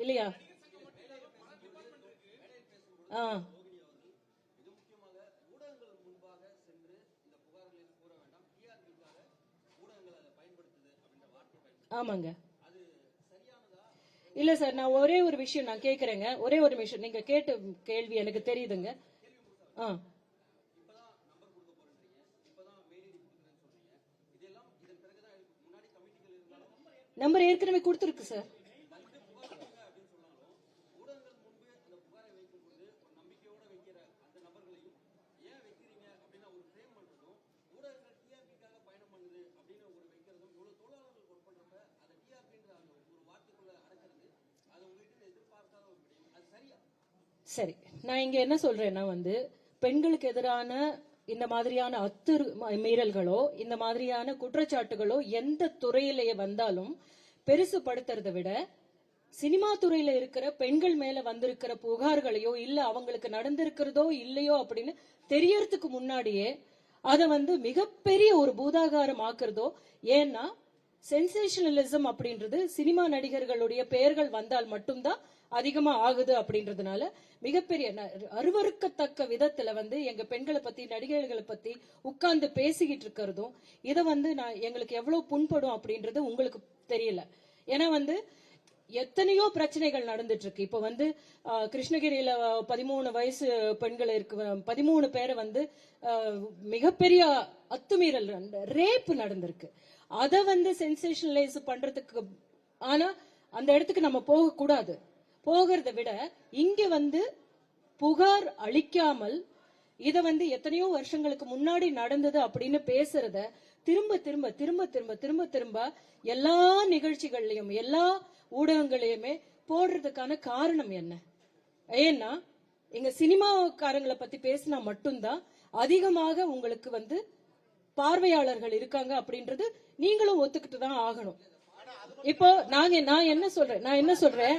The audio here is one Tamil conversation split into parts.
இல்லையா? ஆ. ஆமாங்க. இல்ல சார் நான் ஒரே ஒரு விஷயம் நான் கேக்குறேங்க. ஒரே ஒரு விஷயம். நீங்க கேட்ட கேள்வி எனக்கு தெரியுதுங்க. ஆ. நம்பர் ஏற்கனவே கொடுத்துருக்கு சார். சரி நான் இங்க என்ன சொல்றேன்னா வந்து பெண்களுக்கு எதிரான இந்த மாதிரியான அத்து மீறல்களோ இந்த மாதிரியான குற்றச்சாட்டுகளோ எந்த துறையிலேயே வந்தாலும் பெருசுபடுத்துறதை விட சினிமா துறையில இருக்கிற பெண்கள் மேல வந்திருக்கிற புகார்களையோ இல்ல அவங்களுக்கு நடந்திருக்கிறதோ இல்லையோ அப்படின்னு தெரியறதுக்கு முன்னாடியே அத வந்து மிகப்பெரிய ஒரு பூதாகாரம் ஆக்குறதோ ஏன்னா சென்சேஷனலிசம் அப்படின்றது சினிமா நடிகர்களுடைய பெயர்கள் வந்தால் மட்டும்தான் அதிகமா ஆகுது அப்படின்றதுனால மிகப்பெரிய ந- விதத்துல வந்து எங்க பெண்களை பத்தி நடிகர்களை பத்தி உட்கார்ந்து பேசிக்கிட்டு இருக்கிறதும் இதை வந்து நான் எங்களுக்கு எவ்வளவு புண்படும் அப்படின்றது உங்களுக்கு தெரியல. ஏன்னா வந்து எத்தனையோ பிரச்சனைகள் நடந்துட்டு இருக்கு. இப்ப வந்து கிருஷ்ணகிரியில பதிமூணு வயசு பெண்கள் இருக்கு பதிமூணு பேரை வந்து மிகப்பெரிய அத்துமீறல் ரேப் நடந்திருக்கு. அதை வந்து சென்சேஷனலைஸ் பண்றதுக்கு ஆனா அந்த இடத்துக்கு நம்ம போக கூடாது போகிறத விட இங்க வந்து புகார் அளிக்காமல் இத வந்து எத்தனையோ வருஷங்களுக்கு முன்னாடி நடந்தது அப்படின்னு பேசுறத திரும்ப திரும்ப திரும்ப திரும்ப திரும்ப திரும்ப எல்லா நிகழ்ச்சிகள்லயும் எல்லா ஊடகங்களையுமே போடுறதுக்கான காரணம் என்ன? ஏன்னா எங்க சினிமாக்காரங்களை பத்தி பேசினா மட்டும்தான் அதிகமாக உங்களுக்கு வந்து பார்வையாளர்கள் இருக்காங்க அப்படின்றது நீங்களும் ஒத்துக்கிட்டு தான் ஆகணும். இப்போ நாங்க நான் என்ன சொல்றேன்? நான் என்ன சொல்றேன்?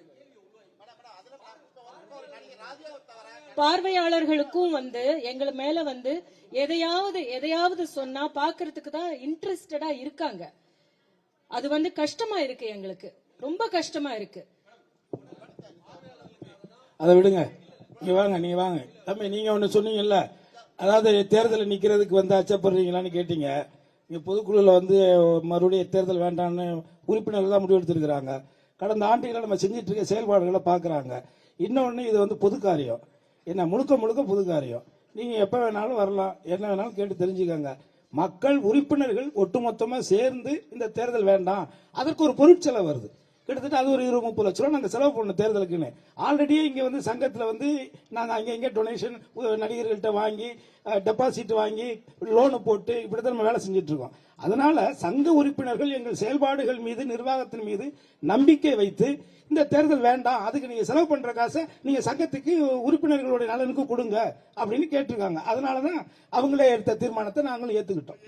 பார்வையாளர்களுக்கும் வந்து எங்களை மேல வந்து எதையாவது எதையாவது சொன்னா பாக்குறதுக்கு தான் இன்ட்ரெஸ்டடா இருக்காங்க. அது வந்து கஷ்டமா இருக்கு எங்களுக்கு. ரொம்ப கஷ்டமா இருக்கு. அதை விடுங்க. நீங்க வாங்க நீங்க வாங்க. தம்பி நீங்க ஒண்ணு சொன்னீங்கல்ல. அதாவது தேர்தல் நிக்கிறதுக்கு வந்து அச்சப்படுறீங்களான்னு கேட்டீங்க. இங்க பொதுக்குழுல வந்து மறுபடியும் தேர்தல் வேண்டாம்னு உறுப்பினர்கள் தான் முடிவெடுத்திருக்கிறாங்க கடந்த ஆண்டுகளை நம்ம செஞ்சிட்டு இருக்க செயல்பாடுகளை பாக்குறாங்க. இன்னொன்னு இது வந்து பொது காரியம். என்ன முழுக்க முழுக்க புது காரியம். நீங்க எப்ப வேணாலும் வரலாம் என்ன வேணாலும் கேட்டு தெரிஞ்சுக்கோங்க. மக்கள் உறுப்பினர்கள் ஒட்டுமொத்தமா சேர்ந்து இந்த தேர்தல் வேண்டாம். அதற்கு ஒரு பொருட்செலவு வருது. கிட்டத்தட்ட அது ஒரு இருபது முப்பது லட்ச ரூபா நாங்க செலவு பண்ணோம் தேர்தலுக்குன்னு. ஆல்ரெடியே இங்க வந்து சங்கத்துல வந்து நாங்க அங்க இங்க டொனேஷன் நடிகர்கள்ட்ட வாங்கி டெபாசிட் வாங்கி லோனு போட்டு இப்படித்தான் நம்ம வேலை செஞ்சுட்டு இருக்கோம் அதனால சங்க உறுப்பினர்கள் எங்கள் செயல்பாடுகள் மீது நிர்வாகத்தின் மீது நம்பிக்கை வைத்து இந்த தேர்தல் வேண்டாம் அதுக்கு நீங்க செலவு பண்ற காசை நீங்க சங்கத்துக்கு உறுப்பினர்களுடைய நலனுக்கு கொடுங்க அப்படின்னு கேட்டிருக்காங்க. அதனாலதான் அவங்களே எடுத்த தீர்மானத்தை நாங்களும் ஏத்துக்கிட்டோம்.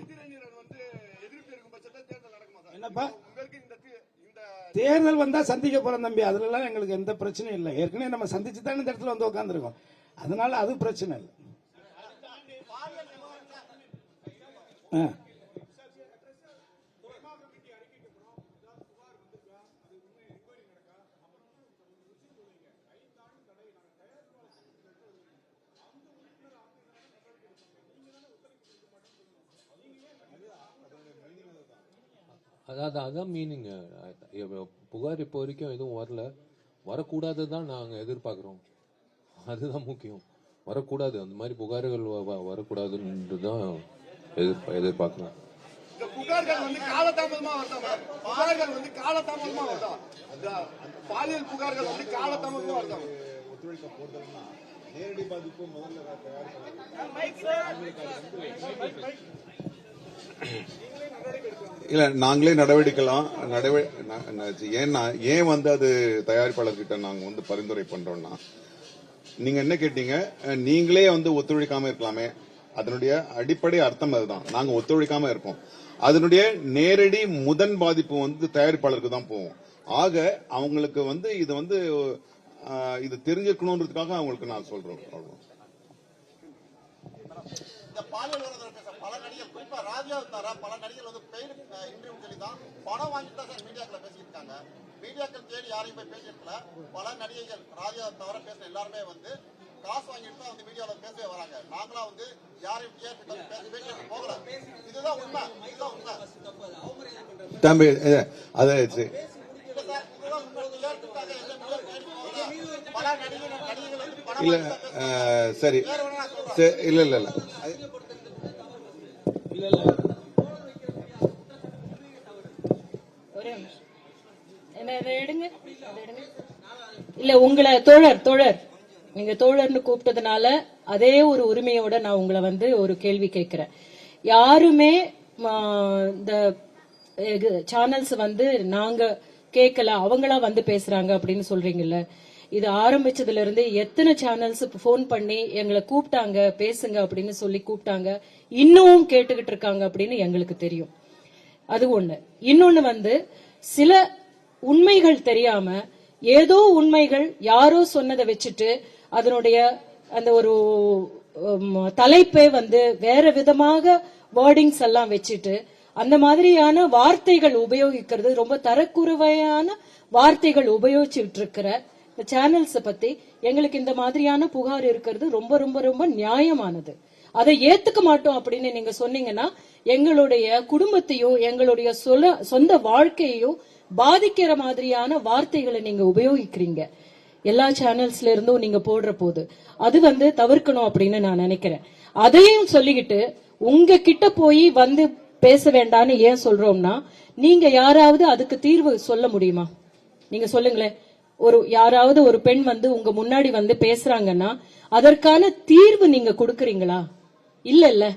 என்னப்பா? தேர்தல் வந்தா சந்திக்க போறோம் தம்பி. அதுலலாம் எங்களுக்கு எந்த பிரச்சனையும் இல்லை. ஏற்கனவே நம்ம சந்திச்சு தான் இந்த இடத்துல வந்து உட்காந்துருக்கோம் அதனால அது பிரச்சனை இல்லை. ஆ. அதாவது அதான் மீனிங் புகார் இப்போ வரைக்கும் எதுவும் வரல. வரக்கூடாது தான் நாங்கள் எதிர்பார்க்குறோம். அதுதான் முக்கியம். வரக்கூடாது. அந்த மாதிரி புகார்கள் வரக்கூடாதுன்றது தான் எதிர் எதிர்பார்க்குறோம். இந்த புகார்கள் வந்து காலதாமதமா வருதா மேம்? புகார்கள் வந்து காலதாமதமா வருதா பாலியல் புகார்கள் வந்து காலதாமதமா வருதா மேம்? இல்ல நாங்களே நடவடிக்கலாம் நடவ- ஏன்னா ஏன் வந்து அது தயாரிப்பாளர்கிட்ட நாங்க வந்து பரிந்துரை பண்றோம்னா நீங்க என்ன கேட்டீங்க? நீங்களே வந்து ஒத்துழைக்காம இருக்கலாமே. அதனுடைய அடிப்படை அர்த்தம் அதுதான். நாங்க ஒத்துழைக்காம இருப்போம் அதனுடைய நேரடி முதன் பாதிப்பு வந்து தயாரிப்பாளருக்கு தான் போவோம் ஆக அவங்களுக்கு வந்து இது வந்து இது தெரிஞ்சுக்கணுன்றதுக்காக அவங்களுக்கு நான் சொல்றேன் அவ்வளோ பாலியல் உறவுகளை பேச பல நடிகர் குறிப்பா ராஜா தவிர பல நடிகர் வந்து பெய்டு இன்டர்வியூ சொல்லி தான் பணம் வாங்கிட்டு தான் சார் மீடியாக்களை பேசிட்டு இருக்காங்க மீடியாக்கள் தேடி யாரையும் போய் பேசியிருக்கல. பல நடிகைகள் ராஜா தவிர பேசுற எல்லாருமே வந்து காசு வாங்கிட்டு தான் வந்து மீடியாவில் பேசவே வராங்க. நாங்களா வந்து யாரையும் டிஆர்பி பேச பேச போகல. இதுதான் உண்மை. இதுதான் உண்மை. தம்பி அது சரி. இல்ல சார். இதுதான் உண்மை டிஆர்பிக்காக எந்த மீடியா தேடி போகல பல நடிகர்கள் நடிகைகள் வந்து பணம் இல்ல வாங்கிட்டு தான் பேசுறாங்க. அஹ், சரி வேற ஒண்ணு நான் சொல்றேன் சரி, இல்ல இல்ல இல்ல அது- இல்ல இல்ல ஒரே நிமிஷம். என்ன இதை எடுங்க அதை எடுங்க இல்ல உங்களை தோழர் தோழர். நீங்க தோழர்னு கூப்பிட்டதுனால அதே ஒரு உரிமையோட நான் உங்களை வந்து ஒரு கேள்வி கேட்கிறேன். யாருமே இந்த சேனல்ஸ் வந்து நாங்க கேட்கல அவங்களா வந்து பேசுறாங்க அப்படின்னு சொல்றீங்கல்ல. இது ஆரம்பிச்சதுல இருந்து எத்தனை சேனல்ஸ் ஃபோன் பண்ணி எங்களை கூப்பிட்டாங்க பேசுங்க அப்படின்னு சொல்லி கூப்பிட்டாங்க இன்னும் கேட்டுக்கிட்டு இருக்காங்க அப்படின்னு எங்களுக்கு தெரியும். அது ஒண்ணு. இன்னொன்னு வந்து சில உண்மைகள் தெரியாம ஏதோ உண்மைகள் யாரோ சொன்னதை வச்சுட்டு அதனுடைய அந்த ஒரு தலைப்பை தலைப்பே வந்து வேற விதமாக வேர்டிங்ஸ் எல்லாம் வச்சுட்டு அந்த மாதிரியான வார்த்தைகள் உபயோகிக்கிறது ரொம்ப தரக்குறைவையான வார்த்தைகள் உபயோகிச்சுட்டு இருக்கிற இந்த சேனல்ஸ் பத்தி எங்களுக்கு இந்த மாதிரியான புகார் இருக்கிறது ரொம்ப ரொம்ப ரொம்ப நியாயமானது. அதை ஏத்துக்க மாட்டோம் அப்படின்னு நீங்க சொன்னீங்கன்னா எங்களுடைய குடும்பத்தையும் எங்களுடைய சொல சொந்த வாழ்க்கையையும் பாதிக்கிற மாதிரியான வார்த்தைகளை நீங்க உபயோகிக்கிறீங்க. எல்லா சேனல்ஸ்ல இருந்தும் நீங்க போடுற போது. அது வந்து தவிர்க்கணும் அப்படின்னு நான் நினைக்கிறேன். அதையும் சொல்லிக்கிட்டு உங்க கிட்ட போய் வந்து பேச வேண்டாம்னு ஏன் சொல்றோம்னா நீங்க யாராவது அதுக்கு தீர்வு சொல்ல முடியுமா? நீங்க சொல்லுங்களேன். ஒரு யாராவது ஒரு பெண் வந்து உங்க முன்னாடி வந்து பேசுறாங்கன்னா அதற்கான தீர்வு நீங்க கொடுக்கறீங்களா? இல்ல இல்ல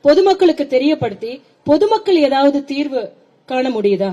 பொதுமக்களுக்கு தெரியப்படுத்தி பொதுமக்கள் ஏதாவது தீர்வு காண முடியுதா?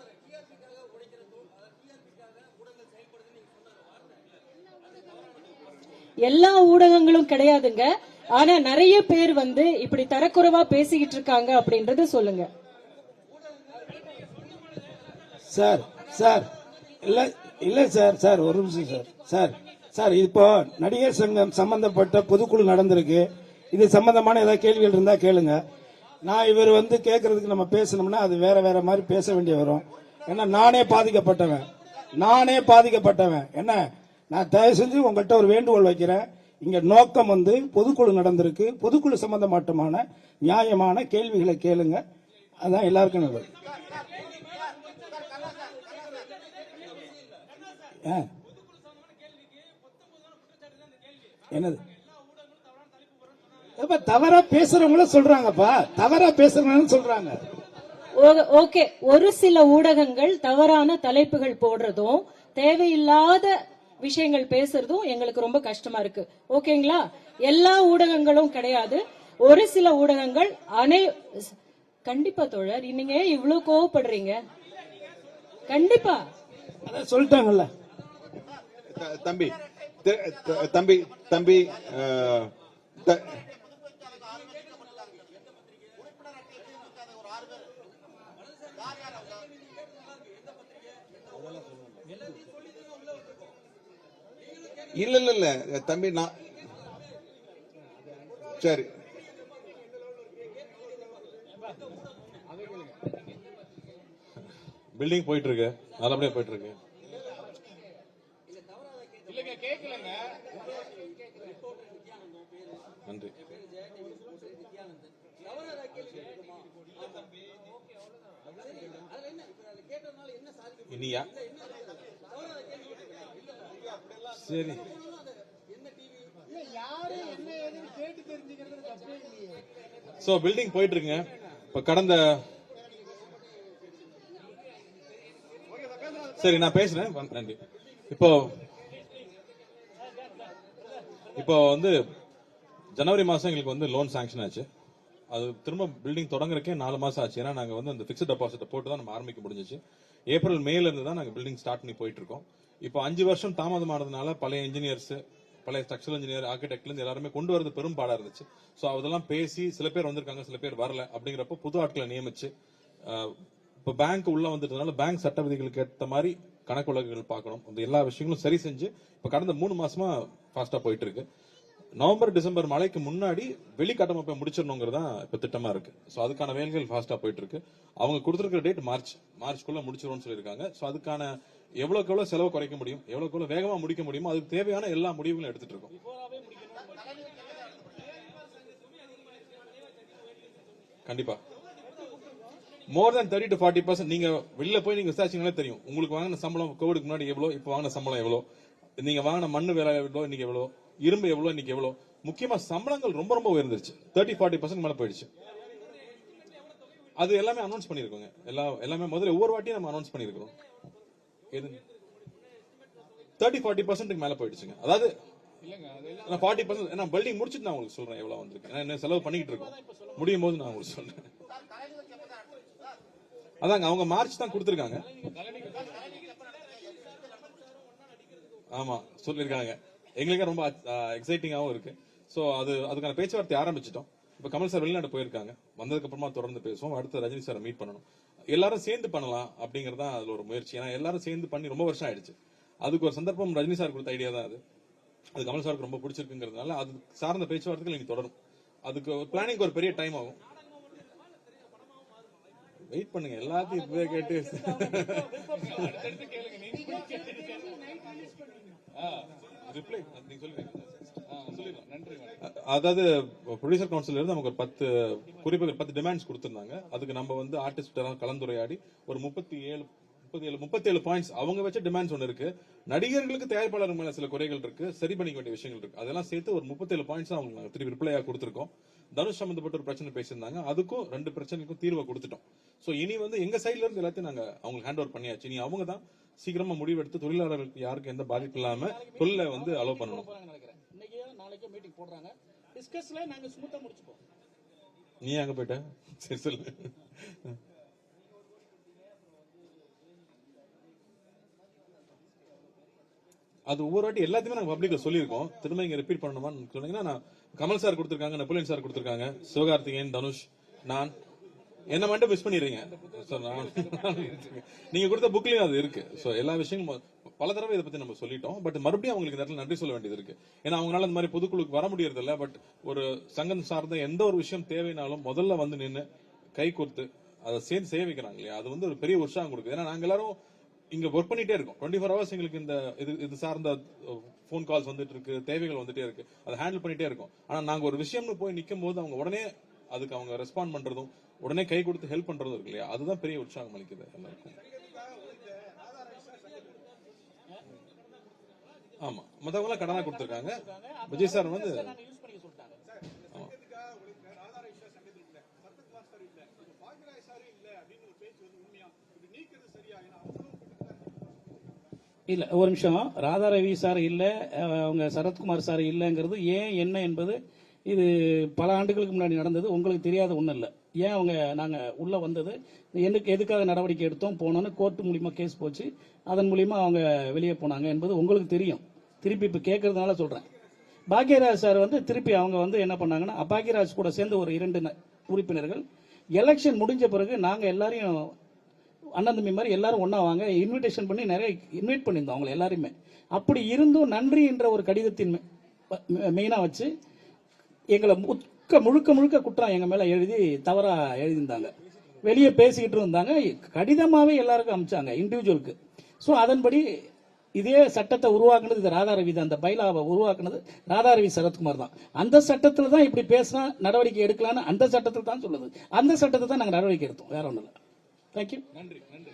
எல்லா ஊடகங்களும் கிடையாதுங்க. ஆனா நிறைய பேர் வந்து இப்படி தரக்குறைவா பேசிக்கிட்டு இருக்காங்க அப்படின்றத சொல்லுங்க. சார் சார் இல்ல இல்ல சார் சார் ஒரு நிமிஷம் சார் சார் சார் இப்போ நடிகர் சங்கம் சம்பந்தப்பட்ட பொதுக்குழு நடந்திருக்கு. இது சம்பந்தமான ஏதாவது கேள்விகள் இருந்தா கேளுங்க. நான் இவர் வந்து கேட்கறதுக்கு நம்ம பேசணும்னா அது வேற வேற மாதிரி பேச வேண்டிய வரும். ஏன்னா நானே பாதிக்கப்பட்டவன். நானே பாதிக்கப்பட்டவன். என்ன? நான் தயவு செஞ்சு உங்கள்கிட்ட ஒரு வேண்டுகோள் வைக்கிறேன். இங்க நோக்கம் வந்து பொதுக்குழு நடந்திருக்கு. பொதுக்குழு சம்பந்தமாட்டமான நியாயமான கேள்விகளை கேளுங்க. அதான் எல்லாருக்கும் நல்லது. என்னது? இப்ப தவறா பேசுறவங்கள சொல்றாங்கப்பா. தவறா பேசுறவங்க சொல்றாங்க. ஓகே. ஒரு சில ஊடகங்கள் தவறான தலைப்புகள் போடுறதும் தேவையில்லாத விஷயங்கள் பேசுறதும் எங்களுக்கு ரொம்ப கஷ்டமா இருக்கு. ஓகேங்களா? எல்லா ஊடகங்களும் கிடையாது. ஒரு சில ஊடகங்கள் அனை கண்டிப்பா தோழர் நீங்க ஏன் இவ்வளவு கோவப்படுறீங்க? கண்டிப்பா. சொல்லிட்டாங்கல்ல. தம்பி தம்பி தம்பி இல்ல இல்ல இல்ல. தம்பி நான் சரி. பில்டிங் போயிட்டு இருக்கு நல்லபடியா போயிட்டு இருக்கு நன்றி. இனியா? சரி. சோ பில்டிங் போயிட்டு இருக்குங்க இப்ப கடந்த சரி நான் பேசுறேன். நன்றி. இப்போ இப்போ வந்து ஜனவரி மாசம் எங்களுக்கு வந்து லோன் சாங்ஷன் ஆச்சு. அது திரும்ப பில்டிங் தொடங்குறக்கே நாலு மாசம் ஆச்சு. ஏன்னா நாங்க வந்து அந்த பிக்ஸ்ட் டெபாசிட்டை போட்டு தான் நம்ம ஆரம்பிக்க முடிஞ்சிச்சு. ஏப்ரல் மேல இருந்து தான் நாங்க பில்டிங் ஸ்டார்ட் பண்ணி போயிட்டு இருக்கோம் இப்போ அஞ்சு வருஷம் தாமதமானதுனால பழைய இன்ஜினியர்ஸ் பழைய ஸ்ட்ரக்சரல் இன்ஜினியர் ஆர்கிடெக்ட்லேருந்து எல்லாருமே கொண்டு வரது பெரும் பாடா இருந்துச்சு. ஸோ அதெல்லாம் பேசி சில பேர் வந்திருக்காங்க சில பேர் வரல. அப்படிங்கிறப்போ புது ஆட்களை நியமிச்சு இப்போ பேங்க் உள்ள வந்துட்டதுனால பேங்க் சட்ட விதிகளுக்கு ஏற்ற மாதிரி கணக்கு உலகங்கள் பார்க்கணும். அந்த எல்லா விஷயங்களும் சரி செஞ்சு இப்போ கடந்த மூணு மாசமா ஃபாஸ்டா போயிட்டு இருக்கு நவம்பர் டிசம்பர் மழைக்கு முன்னாடி வெளி கட்டமைப்பை முடிச்சிடணுங்கிறது தான் இப்போ திட்டமா இருக்கு. ஸோ அதுக்கான வேலைகள் ஃபாஸ்டா போயிட்டு இருக்கு அவங்க கொடுத்துருக்கிற டேட் மார்ச் மார்ச்குள்ளே முடிச்சிடும்னு சொல்லியிருக்காங்க. ஸோ அதுக்கான எவ்வளோக்கு எவ்வளவு செலவு குறைக்க முடியும் எவ்வளோக்கு எவ்வளவு வேகமா முடிக்க முடியுமோ அதுக்கு தேவையான எல்லா முடிவுகளும் எடுத்துட்டு இருக்கோம். கண்டிப்பா. More than thirty to forty percent நீங்க வெளில போய் நீங்க விசாரிச்சீங்களே தெரியும். உங்களுக்கு வாங்கின சம்பளம் கோவிடுக்கு முன்னாடி எவ்வளோ இப்போ வாங்கின சம்பளம் எவ்வளவு நீங்க வாங்கின மண்ணு வேலை எவ்வளவு இன்னைக்கு எவ்வளவு இரும்பு எவ்வளோ இன்னைக்கு எவ்வளோ முக்கியமா சம்பளங்கள் ரொம்ப ரொம்ப உயர்ந்துருச்சு. தேர்ட்டி ஃபார்ட்டி பர்சன்ட் மேலே போயிடுச்சு. அது எல்லாமே அனௌன்ஸ் பண்ணியிருக்கோங்க. எல்லா எல்லாமே முதல்ல ஒவ்வொரு வாட்டியும் நம்ம அனௌன்ஸ் பண்ணியிருக்கோம் எது? தேர்ட்டி ஃபார்ட்டி பர்சன்ட்டுக்கு மேலே போயிடுச்சுங்க. அதாவது ஃபார்ட்டி பர்சன்ட் நான் பில்டிங் முடிச்சுட்டு நான் உங்களுக்கு சொல்கிறேன் எவ்வளோ வந்திருக்கு. நான் என்ன செலவு பண்ணிட்டு இருக்கோம். முடியும் போது நான் உங்களுக்கு சொல்கிறேன் அதாங்க அவங்க மார்ச் தான் கொடுத்துருக்காங்க. ஆமா சொல்லிருக்காங்க எங்களுக்கே ரொம்ப எக்ஸைட்டிங்காவும் இருக்கு. சோ அது அதுக்கான பேச்சுவார்த்தை ஆரம்பிச்சிட்டோம். இப்ப கமல் சார் வெளிநாடு போயிருக்காங்க. வந்ததுக்கு அப்புறமா தொடர்ந்து பேசுவோம். அடுத்து ரஜினி சாரை மீட் பண்ணணும். எல்லாரும் சேர்ந்து பண்ணலாம் அப்படிங்கறது தான் அதுல ஒரு முயற்சி. ஏன்னா எல்லாரும் சேர்ந்து பண்ணி ரொம்ப வருஷம் ஆயிடுச்சு. அதுக்கு ஒரு சந்தர்ப்பம் ரஜினி சார் கொடுத்த ஐடியா தான் அது. அது கமல் சாருக்கு ரொம்ப பிடிச்சிருக்குங்கிறதுனால அது சார்ந்த பேச்சுவார்த்தைகள் இனி தொடரும். அதுக்கு பிளானிங் ஒரு பெரிய டைம் ஆகும். வெயிட் பண்ணுங்க. எல்லாத்தையும் இப்பவே கேட்டு அதாவது ப்ரொடியூசர் கவுன்சில் இருந்து நமக்கு ஒரு பத்து குறிப்புகள் பத்து டிமாண்ட்ஸ் கொடுத்துருந்தாங்க. அதுக்கு நம்ம வந்து ஆர்டிஸ்ட் கலந்துரையாடி ஒரு முப்பத்தி ஏழு முப்பத்தி ஏழு முப்பத்தி ஏழு பாயிண்ட்ஸ் அவங்க வச்ச டிமாண்ட்ஸ் ஒன்று இருக்கு. நடிகர்களுக்கு தயாரிப்பாளர் மேல சில குறைகள் இருக்கு. சரி பண்ணிக்க வேண்டிய விஷயங்கள் இருக்கு. அதெல்லாம் சேர்த்து ஒரு முப்பத்தேழு பாயிண்ட்ஸ் அவங்களுக்கு நாங்க திருப்பி ரிப்ளையா கொடுத்திருக்கோம். தனுஷ் சம்பந்தப்பட்ட ஒரு பிரச்சனை பேசியிருந்தாங்க. அதுக்கும் ரெண்டு பிரச்சனைக்கும் தீர்வை கொடுத்துட்டோம். சோ இனி வந்து எங்க சைடுல இருந்து எல்லாத்தையும் நாங்க அவங்களுக்கு ஹேண்ட் ஓவர் பண்ணியாச்சு. இனி அவங்க தான் சீக்கிரமா முடிவெடுத்து தொழிலாளர்களுக்கு யாருக்கும் எந்த பாதிப்பு இல்லாம தொழிலை வந்து அலோவ் பண்ணணும். நினைக்கிறேன் இன்னைக்கு நாளைக்கே மீட்டிங் போடுறாங்க. டிஸ்கஸ்ல நாங்க ஸ்மூத்தா முடிச்சுப்போம். நீ அங்க போயிட்ட? சரி சொல்லு. அது ஒவ்வொரு வாட்டி எல்லாத்தையுமே நாங்க பப்ளிக்ல சொல்லியிருக்கோம். திரும்ப நீங்க ரிப்பீட் பண்ணணுமான்னு சொன்னீங்கன்னா நான் கமல் சார் கொடுத்திருக்காங்க நெப்போலியன் சார் கொடுத்திருக்காங்க சிவகார்த்திகேயன் தனுஷ் நான். என்ன மட்டும் மிஸ் பண்ணிடுறீங்க. நான் நீங்க கொடுத்த புக்லயும் அது இருக்கு. ஸோ எல்லா விஷயங்களும் பல தடவை இதை பத்தி நம்ம சொல்லிட்டோம். பட் மறுபடியும் அவங்களுக்கு இந்த இடத்துல நன்றி சொல்ல வேண்டியது இருக்கு. ஏன்னா அவங்களால இந்த மாதிரி பொதுக்குழுக்கு வர முடியறது இல்ல பட் ஒரு சங்கம் சார்ந்த எந்த ஒரு விஷயம் தேவைனாலும் முதல்ல வந்து நின்னு கை கொடுத்து அதை சேர்ந்து செய்ய வைக்கிறாங்க இல்லையா? அது வந்து ஒரு பெரிய உற்சாகம் கொடுக்குது. ஏன்னா நாங்க எல்லாரும் இங்க ஒர்க் பண்ணிட்டே இருக்கோம். டுவெண்ட்டி ஃபோர் ஹவர்ஸ் எங்களுக்கு இந்த இது இது சார்ந்த ஃபோன் கால்ஸ் வந்துட்டு இருக்கு தேவைகள் வந்துட்டே இருக்கு. அதை ஹேண்டில் பண்ணிட்டே இருக்கோம். ஆனா நாங்க ஒரு விஷயம்னு போய் நிக்கும் போது அவங்க உடனே அதுக்கு அவங்க ரெஸ்பாண்ட் பண்றதும் உடனே கை கொடுத்து ஹெல்ப் பண்றதும் இருக்கு இல்லையா? அதுதான் பெரிய உற்சாகம் அளிக்குது எல்லாருக்கும். ஆமா. மத்தவங்க எல்லாம் கடனா கொடுத்திருக்காங்க. விஜய் சார் வந்து நாங்க யூஸ் பண்ணிக்க சொல்லிட்டாங்க. ஆமா. இல்ல ஒரு நிமிஷம். ராதா ரவி சார் இல்ல அவங்க சரத்குமார் சார் இல்லைங்கிறது ஏன் என்ன என்பது இது பல ஆண்டுகளுக்கு முன்னாடி நடந்தது. உங்களுக்கு தெரியாத ஒன்றும் இல்ல. ஏன் அவங்க நாங்க உள்ள வந்தது? எனக்கு எதுக்காக நடவடிக்கை எடுத்தோம் போனோன்னு கோர்ட் மூலியமா கேஸ் போச்சு. அதன் மூலியமா அவங்க வெளியே போனாங்க என்பது உங்களுக்கு தெரியும். திருப்பி இப்ப கேட்கறதுனால சொல்றேன். பாக்யராஜ் சார் வந்து திருப்பி அவங்க வந்து என்ன பண்ணாங்கன்னா பாக்யராஜ் கூட சேர்ந்து ஒரு இரண்டு உறுப்பினர்கள். எலெக்ஷன் முடிஞ்ச பிறகு நாங்க எல்லாரையும் அண்ணன் தம்பி மாதிரி எல்லாரும் ஒன்றா வாங்க. இன்விடேஷன் பண்ணி நிறைய இன்வைட் பண்ணியிருந்தோம் அவங்களை எல்லாருமே அப்படி இருந்தும் நன்றி என்ற ஒரு கடிதத்தின் மெயினாக வச்சு எங்களை முக்க முழுக்க முழுக்க குற்றம் எங்கள் மேலே எழுதி தவறாக எழுதியிருந்தாங்க. வெளியே பேசிக்கிட்டு இருந்தாங்க. கடிதமாகவே எல்லாருக்கும் அமிச்சாங்க இண்டிவிஜுவலுக்கு ஸோ அதன்படி இதே சட்டத்தை உருவாக்குனது இது ராதாரவி தான். அந்த பைலாவை உருவாக்குனது ராதாரவி சரத்குமார் தான். அந்த சட்டத்தில் தான் இப்படி பேசினா நடவடிக்கை எடுக்கலான்னு அந்த சட்டத்தில் தான் சொல்லுது. அந்த சட்டத்தை தான் நாங்கள் நடவடிக்கை எடுத்தோம். வேற ஒன்றும் இல்லை. தேங்க்யூ நன்றி நன்றி.